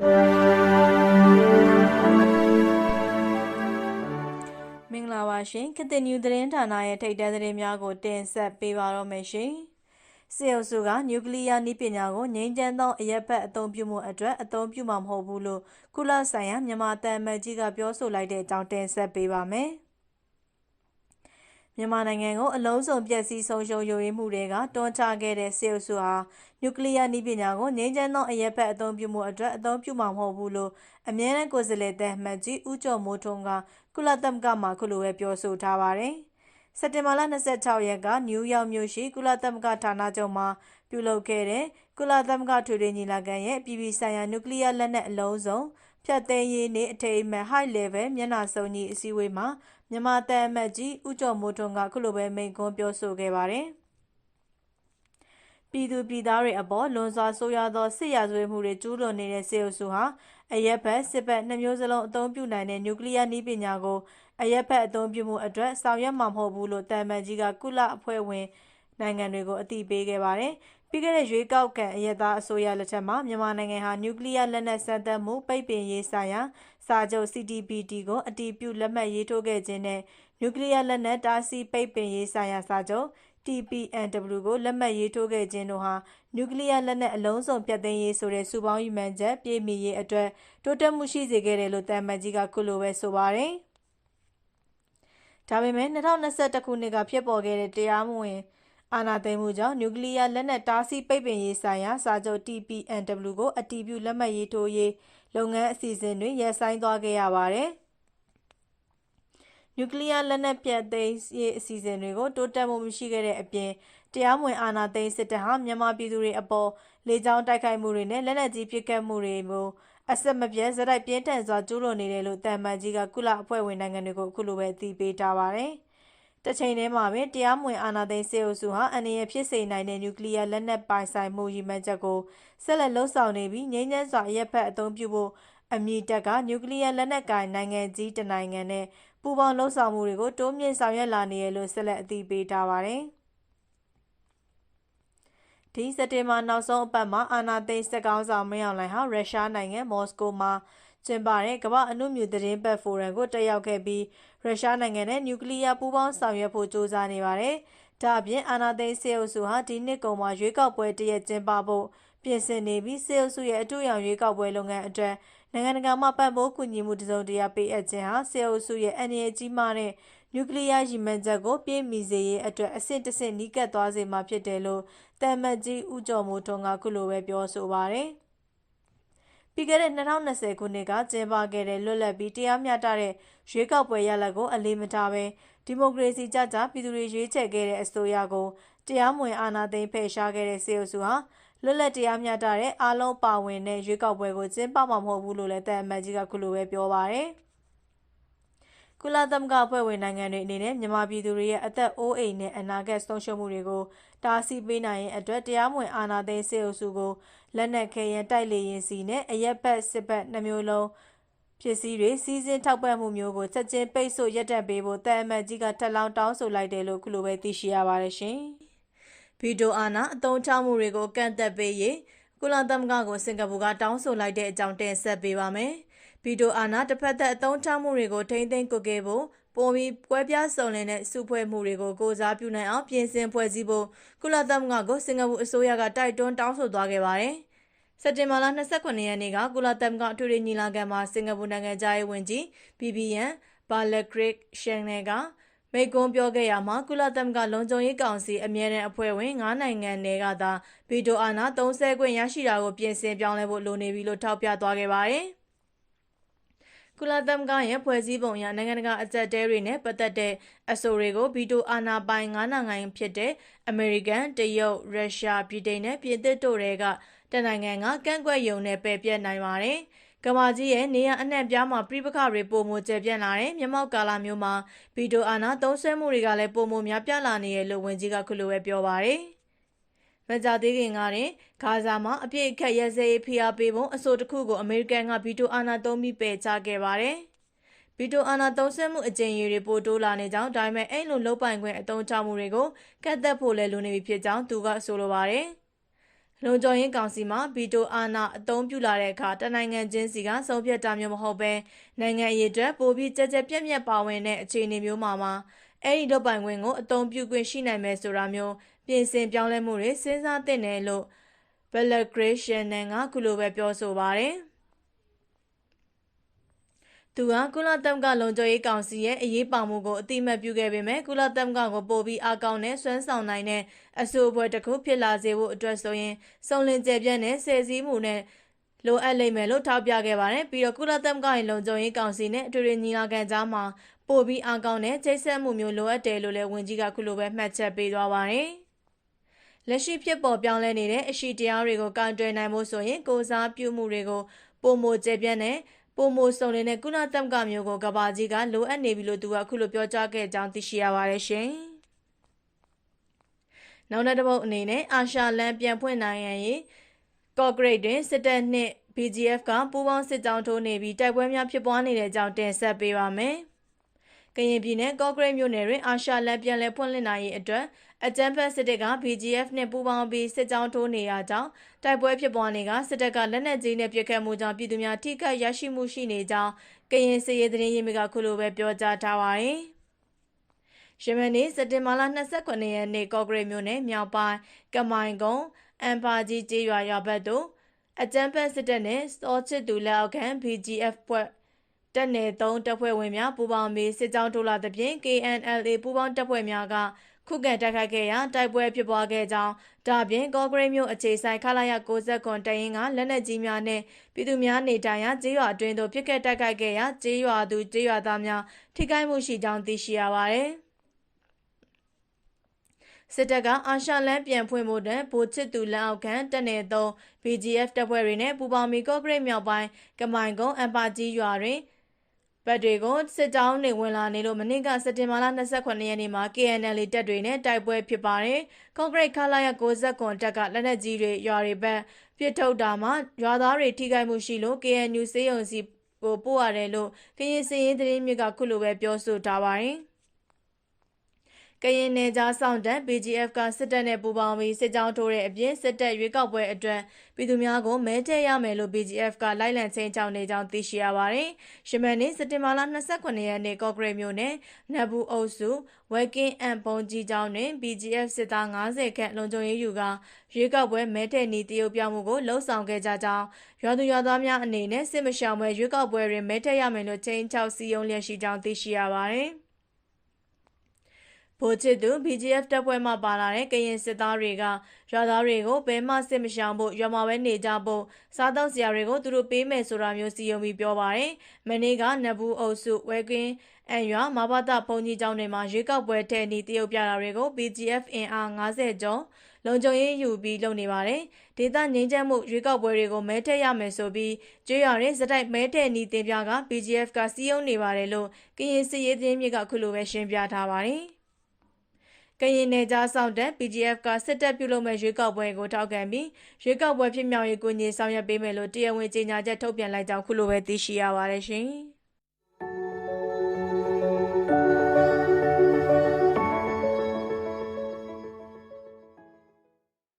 မင်္ဂလာပါရှင်ကတင်နျူသတင်းဌာနရဲ့ထိပ်တန်းသတင်းများကိုတင်ဆက်ပေးပါတော့မယ်ရှင်စေအုပ်စုကနျူကလ িয়ার နည်းပညာကိုငြိမ်းချမ်းသောအရက်ဖက်အသုံးပြုမှုအတွက်အသုံးပြုမှာမဟုတ်ဘူးလို့ကုလဆိုင်ရာမြန်မာတန်အမတ်ကြီးကပြောဆိုလိုက်တဲ့အကြောင်းတင်ဆက်ပေးပါမယ် မြန်မာနိုင်ငံကိုအလုံးစုံပျက်စီးဆုံးရှုံးယိုယွင်းမှုတွေကတွန်းချခဲ့တဲ့စေအုပ်စုဟာနျူကလ িয়ার နည်းပညာကိုငြိမ်းချမ်းသောအရက်ဖက်အသုံးပြုမှုအတွက်အသုံးပြုမှာမဟုတ်ဘူးလို့အမြဲတမ်းကိုယ်စားလှယ်တဲ့မှတ်ကြီးဦးကျော်မိုးထွန်းကကုလသမဂ္ဂမှခုလိုပဲပြောဆိုထားပါတယ်။စက်တင်ဘာလ26ရက်ကနယူးယောက်မြို့ရှိကုလသမဂ္ဂဌာနချုပ်မှာပြုလုပ်ခဲ့တဲ့ကုလသမဂ္ဂထွေထွေညီလာခံရဲ့ပြည်ပဆိုင်ရာနျူကလ িয়ার လက်နက်အလုံးစုံ ဖြတ်သိမ်းရေးနှင့်အထိမ်းအမှတ် high level မျက်နှာစုံညီအစည်းအဝေးမှာမြန်မာတန်အမတ်ကြီးဦးကျော်မိုးထွန်းကခုလိုပဲမိန့်ခွန်းပြောဆိုခဲ့ပါတယ်။ပြည်သူပြည်သားတွေအပေါ်လွန်စွာဆိုးရွားသောစစ်ရာဇဝတ်မှုတွေကျူးလွန်နေတဲ့စေအုပ်စုဟာအရက်ဘက်စစ်ဘက်နှစ်မျိုးစလုံးအသုံးပြုနိုင်တဲ့နျူကလ িয়ার နည်းပညာကိုအရက်ဘက်အသုံးပြုမှုအတွက်ဆောင်ရွက်မှာမဟုတ်ဘူးလို့တန်မန်ကြီးကကုလအဖွဲ့ဝင်နိုင်ငံတွေကိုအသိပေးခဲ့ပါတယ်။ ပြီးခဲ့တဲ့ရွေးကောက်ခံအရက်သားအစိုးရလက်ထက်မှာမြန်မာနိုင်ငံဟာနျူကလ িয়ার လက်နက်စမ်းသပ်မှုပိတ်ပင်ရေးဆိုင်ရာစာချုပ် CTBT ကိုအတည်ပြုလက်မှတ်ရေးထိုးခဲ့ခြင်းနဲ့နျူကလ িয়ার လက်နက်တားဆီးပိတ်ပင်ရေးဆိုင်ရာစာချုပ် TPNW ကိုလက်မှတ်ရေးထိုးခဲ့ခြင်းတို့ဟာနျူကလ িয়ার လက်နက်အလုံးစုံပြတ်သိမ်းရေးဆိုတဲ့စုပေါင်းရည်မှန်းချက်ပြည့်မီရေးအတွက်တိုးတက်မှုရှိစေခဲ့တယ်လို့တန်မတ်ကြီးကခုလိုပဲဆိုပါတယ်။ဒါပေမဲ့2021ခုနှစ်ကဖြစ်ပေါ်ခဲ့တဲ့တရားမဝင် အာဏာသိမ်းမှုကြောင့်နျူကလ িয়ার လက်နက်တားဆီးပိတ်ပင်ရေးဆိုင်ရာစာချုပ် TPNW ကိုအတည်ပြုလက်မှတ်ရေးထိုးရေးလုပ်ငန်းအစီအစဉ်တွေရပ်ဆိုင်းသွားခဲ့ရပါတယ်။နျူကလ িয়ারလက်နက်ပြတ်သိမ်းရေးအစီအစဉ်တွေကိုတိုးတက်မှုမရှိခဲ့တဲ့အပြင်တရားမဝင်အာဏာသိမ်းစစ်တပ်ဟာမြန်မာပြည်သူတွေအပေါ်လေကြောင်းတိုက်ခိုက်မှုတွေနဲ့လက်နက်ကြီးပစ်ခတ်မှုတွေကိုအဆက်မပြတ်ဇက်တိုက်ပြင်းထန်စွာကျူးလွန်နေတယ်လို့တန်မန်ကြီးကကုလအဖွဲ့ဝင်နိုင်ငံတွေကိုအခုလိုပဲအသိပေးထားပါတယ်။ တချိန်တည်းမှာပဲတရားမဝင်အာဏာသိမ်းစစ်အုပ်စုဟာအန္တရာယ်ဖြစ်စေနိုင်တဲ့နျူကလ িয়ার လက်နက်ပိုင်ဆိုင်မှုရည်မှန်းချက်ကိုဆက်လက်လှုပ်ဆောင်နေပြီးငြိမ်းချမ်းစွာအရက်ဖက်အသုံးပြုဖို့အမည်တက်ကနျူကလ িয়ার လက်နက်ကိုင်နိုင်ငံကြီးတနိုင်ငံနဲ့ပူးပေါင်းလှုပ်ဆောင်မှုတွေကိုတိုးမြင့်ဆောင်ရွက်လာနေရလို့ဆက်လက်အသိပေးထားပါတယ်။ဒီစက်တင်ဘာနောက်ဆုံးအပတ်မှာအာနာသိန်းစက်ကောင်းဆောင်မင်းအောင်လှိုင်ဟာရုရှားနိုင်ငံမော်စကိုမှာ ကျင်းပတဲ့ကမ္ဘာအမှုမြူသတင်းပတ်ဖိုရမ်ကိုတက်ရောက်ခဲ့ပြီးရုရှားနိုင်ငံနဲ့နျူကလ িয়ার ပူးပေါင်းဆောင်ရွက်ဖို့ကြိုးစားနေပါတယ်။ဒါအပြင်အာနာသိန်းစေအုပ်စုဟာဒီနှစ်ကုန်မှာရွေးကောက်ပွဲတရက်ကျင်းပဖို့ပြင်ဆင်နေပြီးစေအုပ်စုရဲ့အထူးရောင်ရွေးကောက်ပွဲလုပ်ငန်းအတွက်နိုင်ငံတကာမှပံ့ပိုးကူညီမှုတစုံတရာပေးအပ်ခြင်းဟာစေအုပ်စုရဲ့အန္တရာယ်ကြီးမားတဲ့နျူကလ িয়ার ရည်မှန်းချက်ကိုပြည့်မီစေရေးအတွက်အဆင့်တစ်ဆင့်နီးကပ်သွားစေမှာဖြစ်တယ်လို့တမ်မတ်ကြီးဦးကျော်မိုးထွန်းကခုလိုပဲပြောဆိုပါတယ်။ ပြီးခဲ့တဲ့2020ခုနှစ်ကကျင်းပခဲ့တဲ့လွတ်လပ်ပြီးတရားမျှတတဲ့ရွေးကောက်ပွဲရလဒ်ကိုအလေးမထားဘဲဒီမိုကရေစီကြကြပြည်သူတွေရွေးချယ်ခဲ့တဲ့အစိုးရကိုတရားမဝင်အာဏာသိမ်းဖယ်ရှားခဲ့တဲ့စေအုပ်စုဟာလွတ်လပ်တရားမျှတတဲ့အားလုံးပါဝင်တဲ့ရွေးကောက်ပွဲကိုကျင်းပမှာမဟုတ်ဘူးလို့လည်းတန်အမတ်ကြီးကခုလိုပဲပြောပါတယ်။ကုလသမဂ္ဂအဖွဲ့ဝင်နိုင်ငံတွေအနေနဲ့မြန်မာပြည်သူတွေရဲ့အသက်အိုးအိမ်နဲ့အနာဂတ်ဆုံးရှုံးမှုတွေကိုတားဆီးပေးနိုင်ရင်အတွက်တရားမဝင်အာဏာသိမ်းစစ်အုပ်စုကို လက်နက်ခဲယမ်းတိုက်လေရင်စီနဲ့အရက်ဘက်စစ်ဘက်နှမျိုးလုံးပစ္စည်းတွေစီးစင်းထောက်ပံ့မှုမျိုးကိုချက်ချင်းပိတ်ဆို့ရပ်တန့်ပေးဖို့တန်အမတ်ကြီးကထပ်လောင်းတောင်းဆိုလိုက်တယ်လို့ခုလိုပဲသိရှိရပါတယ်ရှင်။ဗီဒီယိုအာနာအသုံးချမှုတွေကိုကန့်သက်ပေးရေးကုလသမဂ္ဂကိုစင်ကာပူကတောင်းဆိုလိုက်တဲ့အကြောင်းတင်ဆက်ပေးပါမယ်။ဗီတိုအာဏာတစ်ဖက်သက်အသုံးချမှုတွေကိုထိမ့်သိမ်းကုတ်ခဲ့ဖို့ ပုံပြီးကွဲပြားစုံလင်တဲ့စုဖွဲ့မှုတွေကိုကိုစားပြုနိုင်အောင်ပြင်ဆင်ဖွဲ့စည်းဖို့ကုလသမဂ္ဂကိုစင်ကာပူအစိုးရကတိုက်တွန်းတောင်းဆိုသွားခဲ့ပါတယ်။စက်တင်ဘာလ29ရက်နေ့ကကုလသမဂ္ဂထွေထွေညီလာခံမှာစင်ကာပူနိုင်ငံသားရေးဝန်ကြီး BBN ဘာလက်ဂရစ်ရှန်နယ်ကမိကွန်းပြောခဲ့ရမှာကုလသမဂ္ဂလုံခြုံရေးကောင်စီအမြဲတမ်းအဖွဲ့ဝင်9နိုင်ငံတွေကသာဗီတိုအာဏာ30ခွင့်ရရှိတာကိုပြင်ဆင်ပြောင်းလဲဖို့လိုနေပြီလို့ထောက်ပြသွားခဲ့ပါတယ်။ ကုလသမဂ္ဂရဲ့ဖွဲ့စည်းပုံအရနိုင်ငံတကာအကြက်တဲတွေနဲ့ပတ်သက်တဲ့အဆိုတွေကိုဗီတိုအာဏာပိုင်၅နိုင်ငံဖြစ်တဲ့အမေရိကန်၊တရုတ်၊ရုရှား၊ဗြိတိန်နဲ့ပြင်သစ်တို့တွေကတနိုင်ငံကကန့်ကွက်ယုံနဲ့ပယ်ပြတ်နိုင်ပါတယ်။ကမ္ဘာကြီးရဲ့နေရအနှံ့ပြားမှာပြိပခတွေပုံမကျပြန့်လာတဲ့မြမောက်ကာလာမျိုးမှာဗီတိုအာဏာသုံးဆွဲမှုတွေကလည်းပုံမများပြားလာနေရလို့ဝန်ကြီးကခုလိုပဲပြောပါတယ်။ မကြသေးခင်ကတင်ဂါဇာမှာအပြစ်အခတ်ရဲစဲရေးဖိအားပေးပုံအဆိုတစ်ခုကိုအမေရိကန်ကဗီတိုအာဏာသုံးပြီးပယ်ချခဲ့ပါတယ်။ဗီတိုအာဏာသုံးစွဲမှုအကြိမ်ရေတွေပိုတိုးလာနေကြောင်းဒါပေမဲ့အဲ့လိုလုံပိုင်ခွင့်အသုံးချမှုတွေကိုကတ်သက်ဖို့လည်းလိုနေပြီဖြစ်ကြောင်းသူကဆိုလိုပါတယ်။လုံခြုံရေးကောင်စီမှာဗီတိုအာဏာအသုံးပြုလာတဲ့အခါတနိုင်ငံချင်းစီကဆုံးဖြတ်တာမျိုးမဟုတ်ဘဲနိုင်ငံရေးအတွက်ပိုပြီးကြက်ကြက်ပြက်ပြက်ပါဝင်တဲ့အခြေအနေမျိုးမှာမှာအဲ့ဒီလုပ်ပိုင်ခွင့်ကိုအသုံးပြုခွင့်ရှိနိုင်မယ်ဆိုတာမျိုး ပြင်ဆင်ပြောင်းလဲမှုတွေစဉ်းစားသင့်တယ်လို့ဘယ်လဂရေးရှန်နန်ကခုလိုပဲပြောဆိုပါတယ်။သူကကုလသမဂ္ဂလုံခြုံရေးကောင်စီရဲ့အရေးပါမှုကိုအတိအမှတ်ပြုခဲ့ပေမဲ့ကုလသမဂ္ဂကိုပိုပြီးအကောင်းနဲ့စွမ်းဆောင်နိုင်တဲ့အဆိုအဖွဲ့တစ်ခုဖြစ်လာစေဖို့အတွက်ဆိုရင်စုံလင်ကျပြန့်တဲ့ဆယ်စည်းမှုနဲ့လိုအပ်လိမ့်မယ်လို့ထောက်ပြခဲ့ပါတယ်ပြီးတော့ကုလသမဂ္ဂရဲ့လုံခြုံရေးကောင်စီနဲ့အထွေထွေညီလာခံကြားမှာပိုပြီးအကောင်းတဲ့ချိတ်ဆက်မှုမျိုးလိုအပ်တယ်လို့လည်းဝန်ကြီးကခုလိုပဲမှတ်ချက်ပေးသွားပါတယ် လက်ရှိဖြစ်ပေါ်ပြောင်းလဲနေတဲ့အရှိတရားတွေကိုကန့်တွယ်နိုင်ဖို့ဆိုရင်ကိုစားပြုမှုတွေကိုပုံမကျပြန့်တဲ့ပုံမိုစုံလင်းတဲ့ကုလသမဂ္ဂမျိုးကိုကဘာကြီးကလိုအပ်နေပြီလို့သူကအခုလိုပြောကြားခဲ့ကြောင်းသိရှိရပါတယ်ရှင်။နောက်တစ်ပုတ်အနေနဲ့အာရှလန်ပြန်ဖွင့်နိုင်ရန်ရေးကော့ဂရိတ်တွင်စစ်တပ်နှင့် BGF ကပူးပေါင်းစစ်ကြောင်းထိုးနေပြီးတိုက်ပွဲများဖြစ်ပွားနေတဲ့အကြောင်းတင်ဆက်ပေးပါမယ်။ကရင်ပြည်နယ်ကော့ဂရိတ်မြို့နယ်တွင်အာရှလန်ပြန်လည်ဖွင့်လှစ်နိုင်ရေးအတွက် အကြမ်းဖက်စစ်တပ်က BGF နဲ့ပူးပေါင်းပြီးစစ်ကြောင်းထိုးနေရကြောင်းတိုက်ပွဲဖြစ်ပွားနေကစစ်တပ်ကလက်နက်ကြီးနဲ့ပစ်ခတ်မှုကြောင့်ပြည်သူများထိခိုက်ရရှိမှုရှိနေကြောင်းကရင်စစ်ရေးသတင်းရင်းမြစ်ကခုလိုပဲပြောကြားထားပါတယ်။ယမန်နေ့စက်တင်ဘာလ29ရက်နေ့ကော့ဂရိတ်မြို့နယ်မြောက်ပိုင်းကမိုင်ကုန်းအန်ပါကြီးကျေးရွာရွာဘက်သို့အကြမ်းဖက်စစ်တပ်နဲ့စောချစ်သူလက်အောက်ခံ BGF ဖွဲ့တပ်နယ်3တပ်ဖွဲ့ဝင်များပူးပေါင်းပြီးစစ်ကြောင်းထိုးလာသဖြင့် KNLA ပူးပေါင်းတပ်ဖွဲ့များက ခုခံတိုက်ခိုက်ခဲ့ရာတိုက်ပွဲဖြစ်ပွားခဲ့ကြောင်းဒါပြင်ကော့ဂရိတ်မြို့အခြေဆိုင်ခလာရ69တရင်ကလက်နက်ကြီးများနဲ့ပြည်သူများနေထိုင်ရာကျေးရွာအတွင်းသို့ပြစ်ခတ်တိုက်ခိုက်ခဲ့ရာကျေးရွာသူကျေးရွာသားများထိခိုက်မှုရှိကြောင်းသိရှိရပါသည်စစ်တပ်ကအာရှလန်ပြန်ဖွင့်ဖို့တန်ဗိုလ်ချစ်သူလက်အောက်ခံတပ်နယ်သုံး BGF တပ်ဖွဲ့တွေနဲ့ပူးပေါင်းပြီးကော့ဂရိတ်မြောက်ပိုင်းကမိုင်ကုန်းအန်ပါကြီးရွာတွင် ဘက်တွေကိုစစ်တောင်းနေဝင်လာနေလို့မနေ့ကစက်တင်ဘာလ29ရက်နေ့မှာ KNL တပ်တွေနဲ့တိုက်ပွဲဖြစ်ပါတယ်။ကွန်ကရစ်ခလာရ60ကွန်တပ်ကလက်နက်ကြီးတွေရွာတွေဘက်ပြစ်ထုတ်တာမှာရွာသားတွေထိခိုက်မှုရှိလို့ KNU စေယုံစီကိုပို့ရတယ်လို့ကရင်စည်ရင်သတင်းမြစ်ကခုလိုပဲပြောဆိုထားပါတယ်။ ကရင်နယ်ကြားဆောင်တပ် BGF ကစစ်တပ်နဲ့ပူးပေါင်းပြီးစစ်ကြောင်းထိုးတဲ့အပြင်စစ်တပ်ရွေးကောက်ပွဲအတွက်ပြည်သူများကိုမဲထည့်ရမယ်လို့ BGF ကလိုက်လံချင်းချောင်းနေကြောင်းသိရှိရပါတယ်။ရှမန်နေ့စက်တင်ဘာလ29ရက်နေ့ကော့ဂရိတ်မြို့နယ်နတ်ဘူးအုပ်စုဝက်ကင်းအန်ပုံကြီးကျောင်းတွင် BGF စစ်သား90ခန့်လုံခြုံရေးယူကရွေးကောက်ပွဲမဲထည့်နီတရုတ်ပြောင်းမှုကိုလှုံ့ဆော်ခဲ့ကြကြောင်းရွာသူရွာသားများအနေနဲ့စစ်မရှောင်ပွဲရွေးကောက်ပွဲတွင်မဲထည့်ရမယ်လို့ချင်းချောက်စီယုံလျက်ရှိကြောင်းသိရှိရပါတယ်။ ဗိုလ်ချစ်သူ BGF တပ်ဖွဲ့မှပါလာတဲ့ကရင်စစ်သားတွေကရွာသားတွေကိုဘဲမှစစ်မရှောင်ဖို့ရွာမှာပဲနေကြဖို့စားတောက်စရာတွေကိုသူတို့ပေးမယ်ဆိုတာမျိုးစီယုံပြီးပြောပါတယ်။မနေ့ကနဘူးအုပ်စုဝဲကင်းအန်ရွာမဘာတာဘုံကြီးကျောင်းတွေမှာရွေးကောက်ပွဲထဲနေတရုတ်ပြတာတွေကို BGF အင်အား90ကျော်လုံခြုံရေးယူပြီးလုပ်နေပါတယ်။ဒေသငင်းချမ်းမှုရွေးကောက်ပွဲတွေကိုမဲထည့်ရမယ်ဆိုပြီးကျွေးရတဲ့စတိုက်မဲထည့်နီတင်ပြက BGF ကစီးယုံနေပါတယ်လို့ကရင်စစ်ရေးသတင်းမြစ်ကခုလိုပဲရှင်းပြထားပါတယ်။ ကရင်နယ်ကြားဆောင်တဲ့ PGF ကစစ်တပ်ပြုလုပ်မဲ့ရွေးကောက်ပွဲကိုထောက်ခံပြီးရွေးကောက်ပွဲဖြစ်မြောက်ရေးကိုညင်ဆောင်ရွက်ပေးမယ်လို့တရားဝင်ကြေညာချက်ထုတ်ပြန်လိုက်ကြောင်းခုလိုပဲသိရှိရပါတယ်ရှင်။